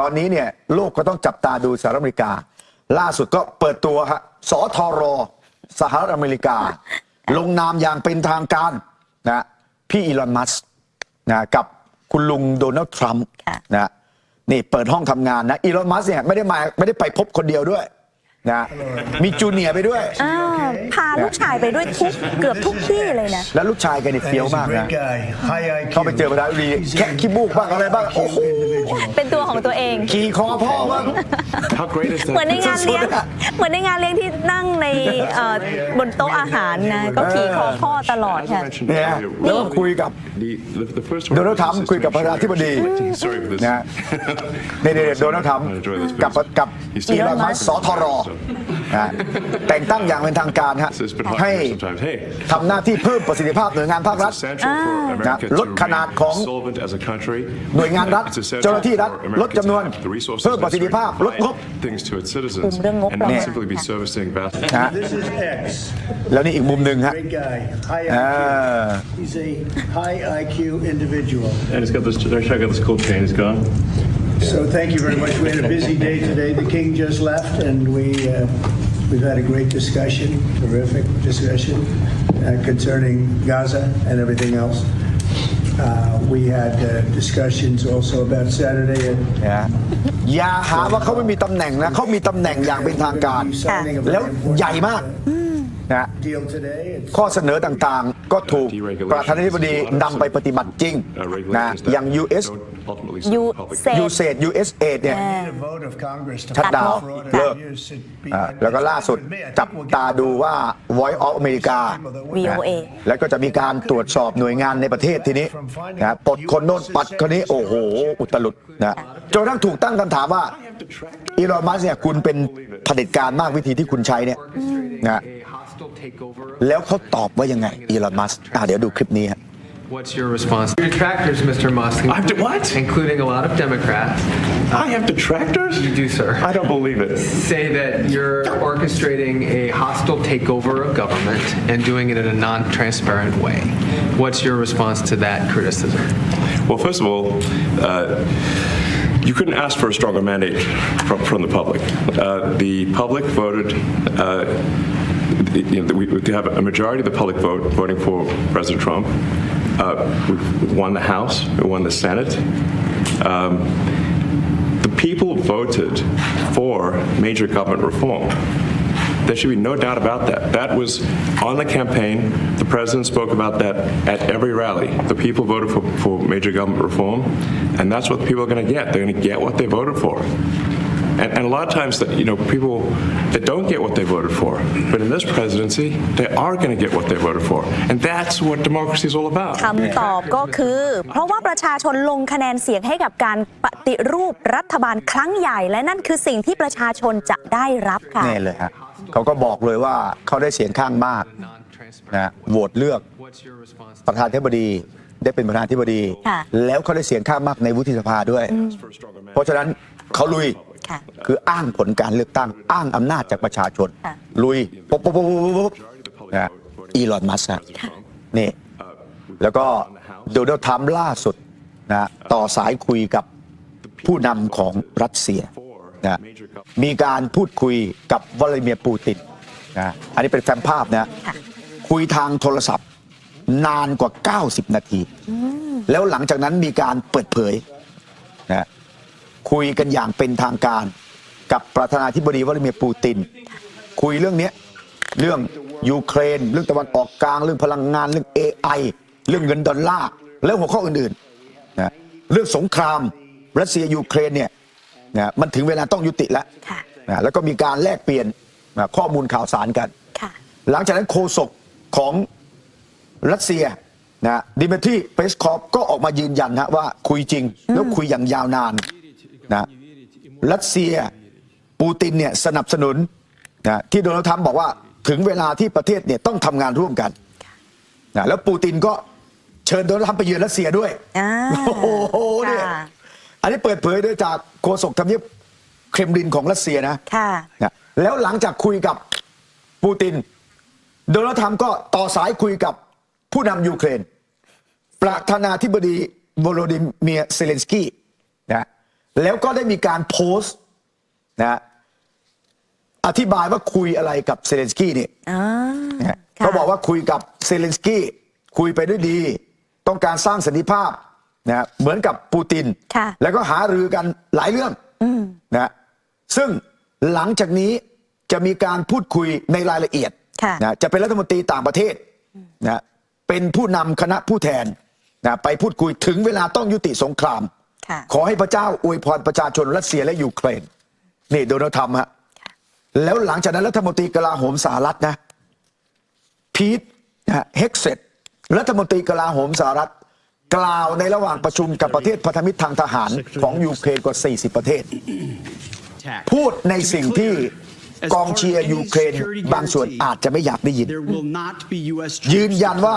ตอนนี้เนี่ยโลกก็ต้องจับตาดูสหรัฐอเมริกา ล่าสุดก็เปิดตัวฮะสทร สหรัฐอเมริกา ลงนามอย่างเป็นทางการนะพี่อีลอนมัสก์นะกับคุณลุงโดนัลด์ทรัมป์ค่ะนะนี่เปิดห้องทำงานนะอีลอนมัสก์เนี่ยไม่ได้มาไม่ได้ไปพบคนเดียวด้วย นะมีจูเนียร์ไปด้วย อ้าวพาลูกชายไปด้วยทุกเกือบทุกที่เลยนะ แล้วลูกชายแกนี่เฟี้ยว He's a มาก great นะ guy, high IQ. เข้าไปเจอประธานาธิบดี He's a แค่ขี้มูกบ้างอะไรบ้างโอ้โห individual. เป็นตัวของตัวเอง ขี่คอพ่อบ้าง How great is เหมือนใน that? งานเลี้ยง สุดๆอะ เหมือนในงานเลี้ยงที่นั่งในเอ่อบนโต๊ะอาหารนะ ก็ขี่คอพ่อตลอด As I ค่ะ mentioned เนี่ย earlier, แล้วก็คุยกับ the, the, the first โดนัลด์ทรัมป์ order of คุยกับ business ประธานาธิบดี is to- Sorry for this. นะนี่นี่โดนัลด์ทรัมป์ Enjoy this, กับ please. กับ He's อี still ลอนมัสก์สทรนะแต่งตั้งอย่างเป็นทางการฮะ This has been hard ให้ for sometimes. Hey, ทำหน้าที่เพิ่มประสิทธิภาพหน่วยงานภาครัฐ it's essential for America ลดขนาดของ to remain solvent as a country. หน่วยงานรัฐ It's essential เจ้าหน้าที่รัฐ for America ลดจำนวน to have the resources เพิ่มประสิทธิภาพ necessary to ลดงบ provide things to its citizens คุมเรื่องงบ and ประ not มาณ simply be servicing vast นะ This is X, แล้วนี่อีกมุมหนึ่งฮะ great guy, high อ่า IQ. He's a high IQ individual. And it's got this, check out this cool chain it's got. So thank you very much. We had a busy day today. The king just left, and we uh, we've had a great discussion, terrific discussion uh, concerning Gaza and everything else. Uh, we had uh, discussions also about Saturday and นะอย่าหาว่าเขาไม่มีตำแหน่งนะเขามีตำแหน่งอย่างเป็นทางการ signing of แล้ว an important ใหญ่มาก นะ deal today. It's ข้อเสนอต่างๆ ก็ถูกประธานาธิบดีนำไปปฏิบัติจริง uh, นะ regulations อย่าง that US don't ultimately You serve the public. say- USAID USAID เนี่ย need a vote of Congress to ชัดดาวน์ for order เลิก of use. It'd be- อ่าแล้วก็ล่าสุด With me, I think จับ we'll ตา get- ดูว่า Voice of America VOA แล้วก็จะมีการตรวจสอบหน่วยงานในประเทศทีนี้นะปลดคนโน้นปัดคนนี้ โอ้โห อุตลุดนะจนกระทั่งถูกตั้งคำถามว่าอีลอนมัสก์เนี่ยคุณเป็นเผด็จการมากวิธีที่คุณใช้เนี่ยนะ a hostile takeover. แล้วเขาตอบว่ายังไง อีลอนมัสก์อ่ะเดี๋ยวดูคลิปนี้ฮะ What's your response? Detractors, Mr. Musk, I have to- what? including a lot of Democrats, I have detractors? you do, sir, I don't believe it. say that you're orchestrating a hostile takeover of government and doing it in a non-transparent way. What's your response to that criticism? Well, first of all, uh, you couldn't ask for a stronger mandate from, from the public. Uh, the public voted. Uh, you know, we, have a majority of the public vote voting for President Trump. Uh, we won the House, we won the Senate. Um, the people voted for major government reform. There should be no doubt about that. That was on the campaign. The president spoke about that at every rally. The people voted for, for major government reform, and that's what people are going to get. They're going to get what they voted for. And, and a lot of times, that you know, people that don't get what they voted for, but in this presidency, they are going to get what they voted for, and that's what democracy is all about. คำตอบก็คือ เพราะว่าประชาชนลงคะแนนเสียงให้กับการปฏิรูปรัฐบาลครั้งใหญ่ และนั่นคือสิ่งที่ประชาชนจะได้รับค่ะแน่เลยฮะเขาก็บอกเลยว่าเขาได้เสียงข้างมาก Non-transparent. นะโหวตเลือก What's your response? ประธานาธิบดีได้เป็นประธานาธิบดี ค่ะ แล้วเขาได้เสียงข้างมากในวุฒิสภาด้วย เพราะฉะนั้นเขาลุย ค่ะคืออ้างผลการเลือกตั้ง อ้างอำนาจจากประชาชน ค่ะลุยปุ๊บปุ๊บปุ๊บปุ๊บปุ๊บนะอีลอนมัสก์นี่ แล้วก็โดนัลด์ทรัมป์ล่าสุดนะต่อสายคุยกับผู้นำของรัสเซียนะมีการพูดคุยกับวลาดิเมียร์ปูตินนะอันนี้เป็นแฟ้มภาพนะ ค่ะ คุยทางโทรศัพท์นานกว่า 90 นาที แล้วหลังจากนั้นมีการเปิดเผยนะ คุยกันอย่างเป็นทางการ กับประธานาธิบดีวลาดิเมียร์ปูติน คุยเรื่องเนี้ยเรื่องยูเครน เรื่องตะวันออกกลาง เรื่องพลังงานเรื่อง AI เรื่องเงินดอลลาร์แล้วหัวข้ออื่นๆนะเรื่องสงครามรัสเซียยูเครนเนี่ยนะมันถึงเวลาต้องยุติแล้วค่ะนะแล้วก็มีการแลกเปลี่ยนนะข้อมูลข่าวสารกัน ค่ะ หลังจากนั้นโฆษกของรัสเซียนะดิมิทรีเปสคอฟก็ออกมายืนยันนะว่าคุยจริงแล้วคุยอย่างยาวนาน นะรัสเซียปูตินเนี่ยสนับสนุนนะที่โดนัลด์ทรัมป์บอกว่าถึงเวลาที่ประเทศเนี่ยต้องทำงานร่วมกันนะแล้วปูตินก็เชิญโดนัลด์ทรัมป์ไปเยือนรัสเซียด้วยอ่าโอ้โหเนี่ยค่ะอันนี้เปิดเผยโดยจากโฆษกทำเนียบเครมลินของรัสเซียนะค่ะนะแล้วหลังจากคุยกับปูติน โดนัลด์ทรัมป์ก็ต่อสายคุยกับผู้นำยูเครน ประธานาธิบดีโวโลดิเมียร์เซเลนสกี้นะ แล้วก็ได้มีการโพสต์นะอธิบายว่าคุยอะไรกับเซเลนสกี้นี่อ่านะฮะค่ะเขาบอกว่าคุยกับเซเลนสกี้คุยไปด้วยดี ต้องการสร้างสันติภาพนะเหมือนกับปูติน ค่ะ แล้วก็หารือกันหลายเรื่องนะซึ่งหลังจากนี้จะมีการพูดคุยในรายละเอียดค่ะ นะจะเป็นรัฐมนตรีต่างประเทศนะเป็นผู้นำคณะผู้แทนนะไปพูดคุยถึงเวลาต้องยุติสงครามค่ะ ขอให้พระเจ้าอวยพรประชาชนรัสเซียและยูเครนนี่โดนัลด์ทรัมป์ฮะแล้วหลังจากนั้นรัฐมนตรีกลาโหมสหรัฐนะพีทนะฮะเฮกเซตรัฐมนตรีกลาโหมสหรัฐ กล่าวในระหว่างประชุมกับประเทศพันธมิตรทางทหารของยูเครนกว่า 40 ประเทศ พูดในสิ่งที่ กองเชียร์ยูเครนบางส่วนอาจจะไม่อยากได้ยิน ยืนยันว่า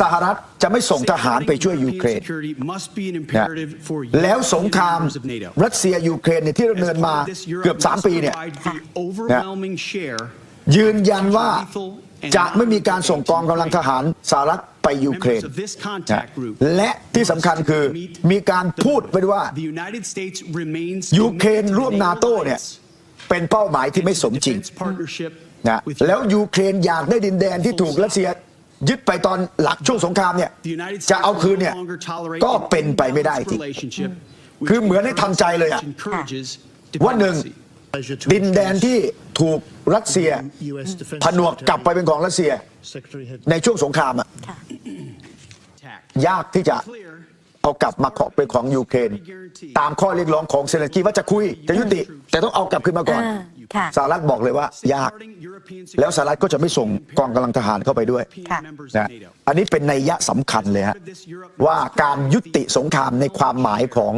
สหรัฐจะไม่ส่งทหารไปช่วยยูเครนนะแล้วสงครามรัสเซียยูเครนเนี่ยที่ดำเนินมาเกือบ 3 ปีเนี่ยนะยืนยันว่าจะไม่มีการส่งกองกำลังทหารสหรัฐไปยูเครนนะและที่สำคัญคือมีการพูดไปด้วยว่ายูเครนร่วมนาโต้เนี่ย เป็นเป้าหมายที่ไม่สมจริงนะแล้วยูเครนอยากได้ดินแดนที่ถูกรัสเซียยึดไปตอนหลักช่วงสงครามเนี่ยจะเอาคืนเนี่ยก็เป็นไปไม่ได้จริงคือเหมือนให้ทำใจเลยอะว่าหนึ่งดินแดนที่ถูกรัสเซียผนวกกลับไปเป็นของรัสเซีย ในช่วงสงครามอะยากที่จะ เอากลับมาขอเป็นของยูเครนตามข้อเรียกร้องของเซเลนสกี้ว่าจะคุยจะยุติ แต่ต้องเอากลับขึ้นมาก่อนอ่าค่ะสหรัฐบอกเลยว่ายาก แล้วสหรัฐก็จะไม่ส่งกองกำลังทหารเข้าไปด้วยค่ะนะอันนี้เป็นนัยยะสำคัญเลยฮะว่าการยุติสงครามในความหมายของ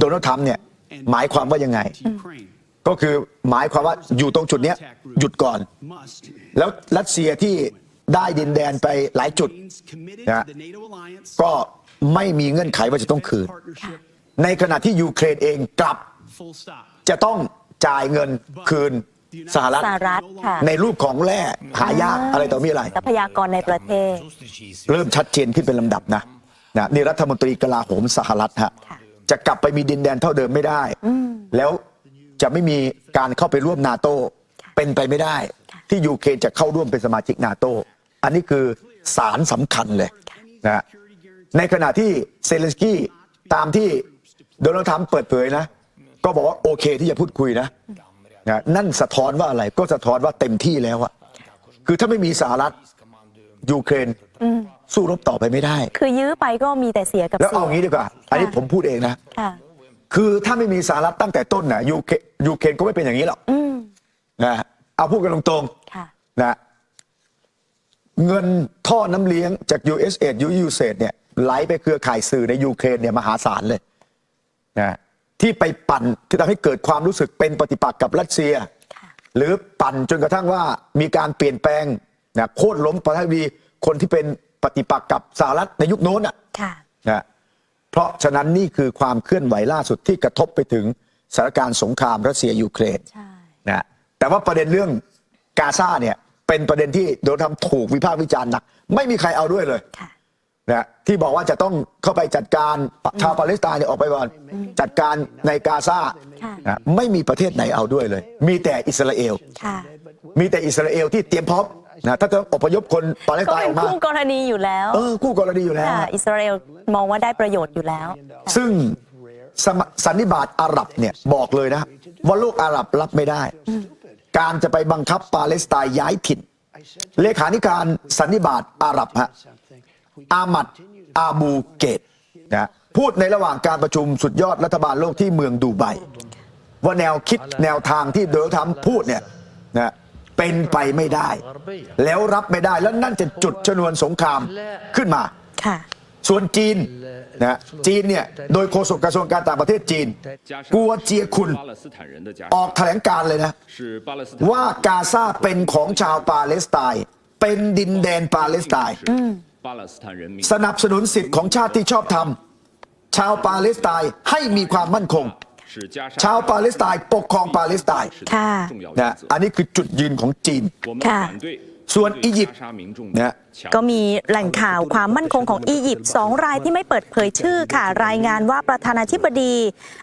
โดนัลด์ทรัมป์เนี่ยหมายความว่ายังไง ก็คือหมายความว่าอยู่ตรงจุดเนี้ยหยุดก่อน แล้วรัสเซียที่ ได้ดินแดนไปหลายจุดนะก็ไม่มีเงื่อนไขว่าจะต้องคืน ในขณะที่ยูเครนเองกลับ จะต้องจ่ายเงินคืนสหรัฐสหรัฐค่ะในรูปของแร่หายากอะไรต่อมีอะไรทรัพยากรในประเทศ เริ่มชัดเจนขึ้นเป็นลำดับนะนะนี่รัฐมนตรีกลาโหมสหรัฐฮะค่ะจะกลับไปมีดินแดนเท่าเดิมไม่ได้ แล้วจะไม่มีการเข้าไปร่วมนาโตเป็นไปไม่ได้ ที่ยูเครนจะเข้าร่วมเป็นสมาชิกนาโต อันนี้คือสารสำคัญเลยนะในขณะที่เซเลนสกี้ตามที่โดนัลด์ทรัมป์เปิดเผยนะ ก็บอกว่าโอเคที่จะพูดคุยนะนะนั่นสะท้อนว่าอะไรก็สะท้อนว่าเต็มที่แล้วอะคือถ้าไม่มีสหรัฐยูเครนสู้รบต่อไปไม่ได้ คือยื้อไปก็มีแต่เสียกับแล้วเสีเอางี้ดีกว่า อันนี้ผมพูดเองนะค่ะคือถ้าไม่มีสหรัฐตั้งแต่ต้นนะยูเคยูเครนก็ไม่เป็นอย่างนี้หรอกนะเอาพูดกันตรงค่ะๆนะ เงินท่อน้ำเลี้ยงจาก USAID USAID เนี่ยไหลไปเครือข่ายสื่อในยูเครนเนี่ยมหาศาลเลยนะที่ไปปั่นที่ทำให้เกิดความรู้สึกเป็นปฏิปักษ์กับรัสเซียค่ะหรือปั่นจนกระทั่งว่ามีการเปลี่ยนแปลงนะโค่นล้มประธานาธิบดีคนที่เป็นปฏิปักษ์กับสหรัฐในยุคโน้นอะค่ะนะเพราะฉะนั้นนี่คือความเคลื่อนไหวล่าสุดที่กระทบไปถึงสถานการณ์สงครามรัสเซียยูเครนใช่นะแต่ว่าประเด็นเรื่องกาซาเนี่ย เป็นประเด็นที่โดนทำถูกวิพากษ์วิจารณ์หนัก ไม่มีใครเอาด้วยเลยค่ะนะที่บอกว่าจะต้องเข้าไปจัดการชาวปาเลสไตน์เนี่ยออกไปก่อนจัดการในกาซาค่ะนะไม่มีประเทศไหนเอาด้วยเลย มีแต่อิสราเอลค่ะมีแต่อิสราเอลที่เตรียมพร้อมนะถ้าจะอพยพคนปาเลสก็ไตน์เป็อนอกมาคู่กรณีอยู่แล้วเออคู่กรณีอยู่แล้วค่ะอิสราเอลมองว่าได้ประโยชน์อยู่แล้ว ซึ่งสมสันนิบาตอาหรับเนี่ยบอกเลยนะว่าโลกอาหรับรับไม่ได้ การจะไปบังคับปาเลสไตน์ย้ายถิ่น เลขาธิการสันนิบาตอาหรับฮะอามัดอาบูเกตนะพูดในระหว่างการประชุมสุดยอดรัฐบาลโลกที่เมืองดูไบว่าแนวคิดแนวทางที่โดนัลด์ทรัมป์พูดเนี่ยนะเป็นไปไม่ได้ แล้วรับไม่ได้แล้วนั่นจะจุดชนวนสงครามขึ้นมาค่ะ ส่วนจีนนะจีนเนี่ยโดยโฆษกกระทรวงการต่างประเทศจีนกัวเจียคุณออกแถลงการเลยนะ ว่ากาซาเป็นของชาวปาเลสไตน์เป็นดินแดนปาเลสไตน์สนับสนุนสิทธิ์ของชาติที่ชอบธรรมชาวปาเลสไตน์ให้มีความมั่นคง ชาวปาเลสไตน์ปกครองปาเลสไตน์นะอันนี้คือจุดยืนของจีนส่วนอียิปต์นะ ก็มีแหล่งข่าวความมั่นคงของอียิปต์สองรายที่ไม่เปิดเผยชื่อค่ะ รายงานว่าประธานาธิบดี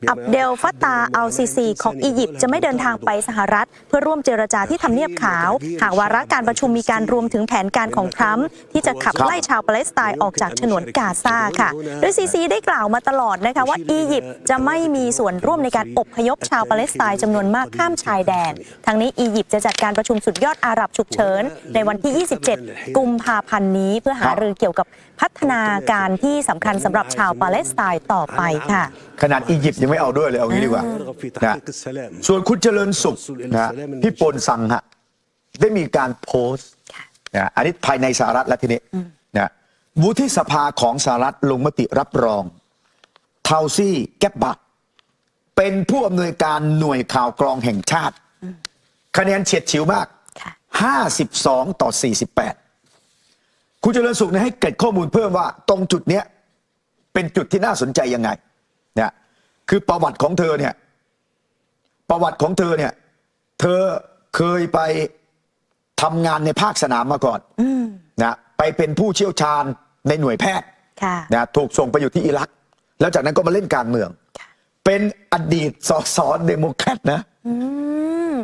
อับเดลฟัตาอัลซีซีของอียิปต์จะไม่เดินทางไปสหรัฐ เพื่อร่วมเจรจาที่ทำเนียบขาว หากวาระการประชุมมีการรวมถึงแผนการของทรัมป์ที่จะขับไล่ชาวปาเลสไตน์ออกจากฉนวนกาซาค่ะ โดยซีซีได้กล่าวมาตลอดนะคะว่าอียิปต์จะไม่มีส่วนร่วมในการอบพยพชาวปาเลสไตน์จำนวนมากข้ามชายแดน ทั้งนี้อียิปต์จะจัดการประชุมสุดยอดอาหรับฉุกเฉินในวันที่ 27 กุมภาพันธ์นี้เพื่อหารือเกี่ยวกับพัฒนาการที่สำคัญสำหรับชาวปาเลสไตน์ต่อไปค่ะ ขนาดอียิปต์ยังไม่เอาด้วยเลยเอางี้ดีกว่านะส่วนคุณเจริญสุขนะพี่ปนสังฮะได้มีการโพสต์นะอันนี้ภายในสหรัฐแล้วทีนี้นะวุฒิสภาของสหรัฐลงมติรับรองเทาซี่แกบบักเป็นผู้อำนวยการหน่วยข่าวกรองแห่งชาติ คะแนนเฉียดฉิวมาก 52 ต่อ 48 คุณเจริญสุขเนี่ยให้เกร็ดข้อมูลเพิ่มว่าตรงจุดเนี้ยเป็นจุดที่น่าสนใจยังไงเนี่ยคือประวัติของเธอเนี่ยประวัติของเธอเนี่ย เธอเคยไปทำงานในภาคสนามมาก่อนนะไปเป็นผู้เชี่ยวชาญในหน่วยแพทย์ค่ะนะถูกส่งไปอยู่ที่อิรัก แล้วจากนั้นก็มาเล่นการเมือง เป็นอดีตสสเดโมแครตนะ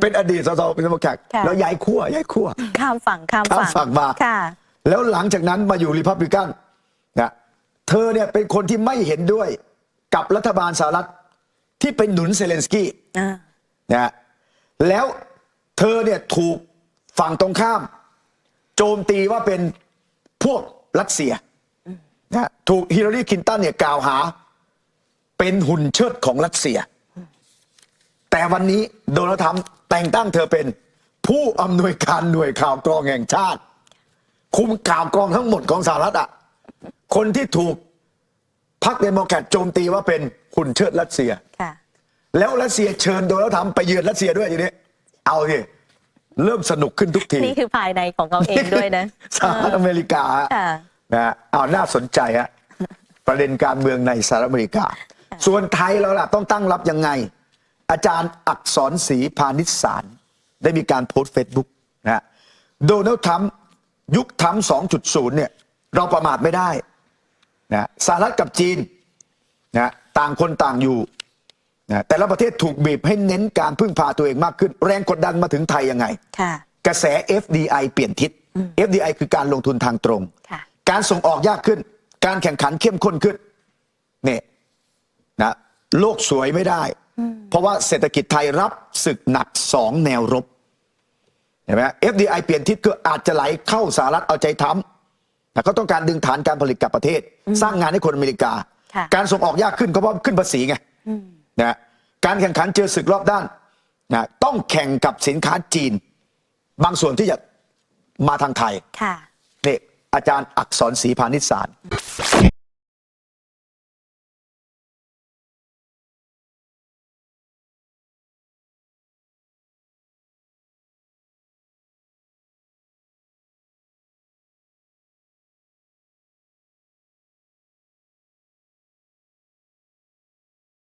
เป็นอดีตสสเดโมแครตค่ะแล้วย้ายขั้วย้ายขั้วข้ามฝั่งข้ามข้ามฝั่งฝั่งมาค่ะ แล้วหลังจากนั้นมาอยู่ริพับลิกันนะเธอเนี่ยเป็นคนที่ไม่เห็นด้วยกับรัฐบาลสหรัฐที่เป็นหนุนเซเลนสกี้อ่านะฮะแล้วเธอเนี่ยถูกฝั่งตรงข้าม โจมตีว่าเป็นพวกรัสเซียนะฮะถูกฮิลลารีคลินตันเนี่ยกล่าวหา เป็นหุ่นเชิดของรัสเซีย แต่วันนี้โดนัลด์ทรัมป์แต่งตั้งเธอเป็นผู้อำนวยการหน่วยข่าวกรองแห่งชาติ คุมข่าวกรองทั้งหมดของสหรัฐอะคนที่ถูกพรรคเดโมแครตโจมตีว่าเป็นหุ่นเชิดรัสเซีย ค่ะ แล้วรัสเซียเชิญโดนัลด์ทรัมป์ไปเยือนรัสเซียด้วยทีนี้ เอาสิเริ่มสนุกขึ้นทุกทีนี่คือภายในของเขาเองด้วยนะสหรัฐอเมริกาฮะค่ะ นะฮะเอาน่าสนใจฮะประเด็นการเมืองในสหรัฐอเมริกา ส่วนไทยเราล่ะต้องตั้งรับยังไง อาจารย์อักษรศรีพาณิชสาร ได้มีการโพสต์เฟซบุ๊กนะฮะโดนัลด์ทรัมป์ ยุคทรัมป์2.0 เนี่ย เราประมาทไม่ได้นะสหรัฐกับจีนนะต่างคนต่างอยู่นะแต่ละประเทศถูกบีบให้เน้นการพึ่งพาตัวเองมากขึ้น แรงกดดันมาถึงไทยยังไงค่ะกระแส FDI เปลี่ยนทิศ FDI คือการลงทุนทางตรงค่ะการส่งออกยากขึ้น การแข่งขันเข้มข้นขึ้นเนี่ยนะโลกสวยไม่ได้ เพราะว่าเศรษฐกิจไทยรับศึกหนักสองแนวรบ เห็นไหม FDI เปลี่ยนทิศก็อาจจะไหลเข้าสหรัฐเอาใจทำนะเขาต้องการดึงฐานการผลิตกลับประเทศ สร้างงานให้คนอเมริกาค่ะการส่งออกยากขึ้นก็เพราะขึ้นภาษีไงนะการแข่งขันเจอศึกรอบด้านนะต้องแข่งกับสินค้าจีน บางส่วนที่จะมาทางไทยค่ะนี่อาจารย์อักษรศรีพาณิชสาร